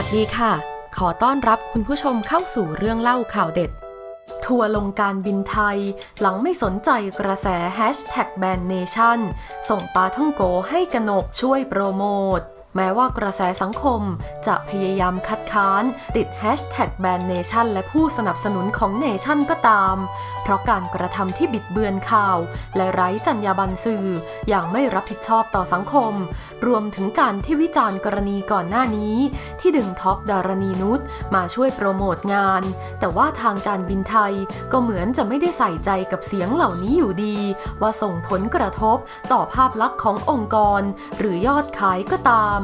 ัสดีค่ะ ขอต้อนรับคุณผู้ชมเข้าสู่เรื่องเล่าข่าวเด็ด ทัวร์ลงการบินไทย หลังไม่สนใจกระแสแฮชแท็กแบนเนชั่นส่งปาท่องโกให้กนกช่วยโปรโมท แม้ว่ากระแสสังคมจะพยายามคัดค้าน ติดแฮชแท็กแบนเนชั่นและผู้สนับสนุนของเนชั่นก็ตาม เพราะการกระทำที่บิดเบือนข่าว และไร้จรรยาบรรณสื่อ อย่างไม่รับผิดชอบต่อสังคม รวมถึงการที่วิจารณ์กรณีก่อนหน้านี้ ที่ดึงท็อปดารณีนุชมาช่วยโปรโมทงาน แต่ว่าทางการบินไทยก็เหมือนจะไม่ได้ใส่ใจกับเสียงเหล่านี้อยู่ดี ว่าส่งผลกระทบต่อภาพลักษณ์ขององค์กร หรือยอดขายก็ตาม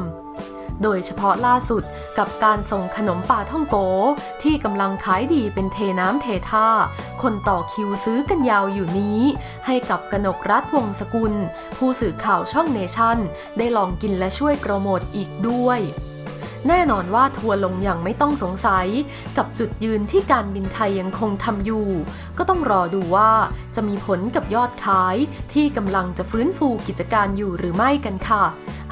โดยเฉพาะล่าสุดกับการส่งขนมปลาท่องโก ที่กำลังขายดีเป็นเทน้ำเทท่า คนต่อคิวซื้อกันยาวอยู่นี้ ให้กับกนกรัฐวงศ์สกุล ผู้สื่อข่าวช่องเนชั่น ได้ลองกินและช่วยโปรโมทอีกด้วยแน่นอนว่าทัวร์ลงอย่างไม่ต้องสงสัย กับจุดยืนที่การบินไทยยังคงทำอยู่ ก็ต้องรอดูว่า จะมีผลกับยอดขายที่กำลังจะฟื้นฟูกิจการอยู่หรือไม่กันค่ะ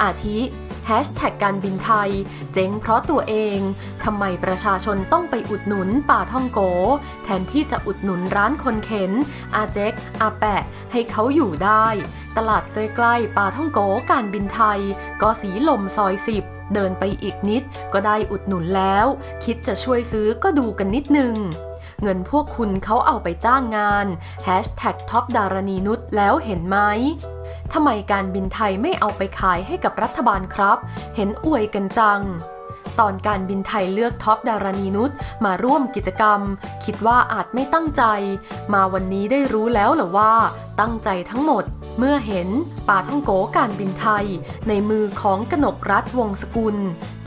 อาทิแฮชแท็กการบินไทย เจ๊งเพราะตัวเอง ทำไมประชาชนต้องไปอุดหนุนป่าท่องโก แทนที่จะอุดหนุนร้านคนเข็น อาเจ๊กอาแปะ ให้เขาอยู่ได้ ตลาดใกล้ๆป่าท่องโกการบินไทย ก็สีลมซอยสิบเดินไปอีกนิดก็ได้อุดหนุนแล้ว คิดจะช่วยซื้อก็ดูกันนิดนึง เงินพวกคุณเขาเอาไปจ้างงานแฮชแท็กท็อปดารณีนุชแล้วเห็นไหมทำไมการบินไทยไม่เอาไปขายให้กับรัฐบาลครับ เห็นอวยกันจัง ตอนการบินไทยเลือกท็อปดารณีนุชมาร่วมกิจกรรม คิดว่าอาจไม่ตั้งใจ มาวันนี้ได้รู้แล้วหรอว่าตั้งใจทั้งหมด เมื่อเห็นป่าท่องโกการบินไทย ในมือของกนกรัฐวงสกุล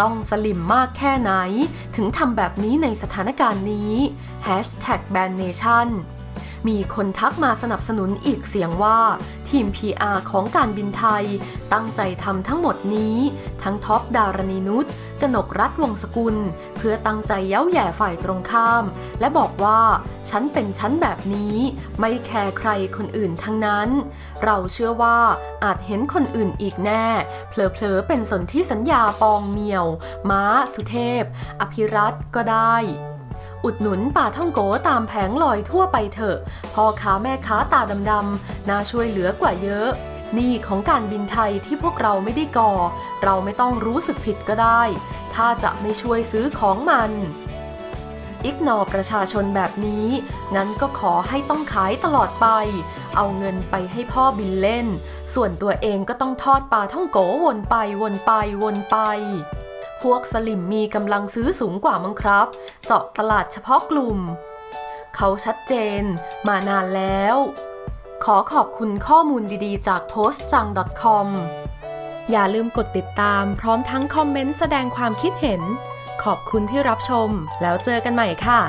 ต้องสลิมมากแค่ไหน ถึงทำแบบนี้ในสถานการณ์นี้ Hashtag b a n Nation มีคนทักมาสนับสนุนอีกเสียงว่า ทีม PR ของการบินไทย ตั้งใจทำทั้งหมดนี้ ทั้งท็อปดารณีนุชกนกรัฐวงศ์สกุล เพื่อตั้งใจเย้าแย่ฝ่ายตรงข้าม และบอกว่า ฉันเป็นฉันแบบนี้ ไม่แคร์ใครคนอื่นทั้งนั้น เราเชื่อว่าอาจเห็นคนอื่นอีกแน่เผลอๆเป็นสนที่สัญญาปองเมียว ม้า สุเทพ อภิรัตก็ได้ อุดหนุนป่าท่องโกตามแผงลอยทั่วไปเถอะพ่อค้าแม่ค้าตาดำๆน่าช่วยเหลือกว่าเยอะนี่ของการบินไทยที่พวกเราไม่ได้ก่อ เราไม่ต้องรู้สึกผิดก็ได้ ถ้าจะไม่ช่วยซื้อของมันอิกนอประชาชนแบบนี้ งั้นก็ขอให้ต้องขายตลอดไป เอาเงินไปให้พ่อบินเล่น ส่วนตัวเองก็ต้องทอดปลาท่องโกวนไปวนไปวนไป พวกสลิมมีกำลังซื้อสูงกว่ามั้งครับ เจาะตลาดเฉพาะกลุ่ม เขาชัดเจน มานานแล้ว ขอขอบคุณข้อมูลดีๆ จาก postjang.com อย่าลืมกดติดตามพร้อมทั้งคอมเมนต์แสดงความคิดเห็น ขอบคุณที่รับชม แล้วเจอกันใหม่ค่ะ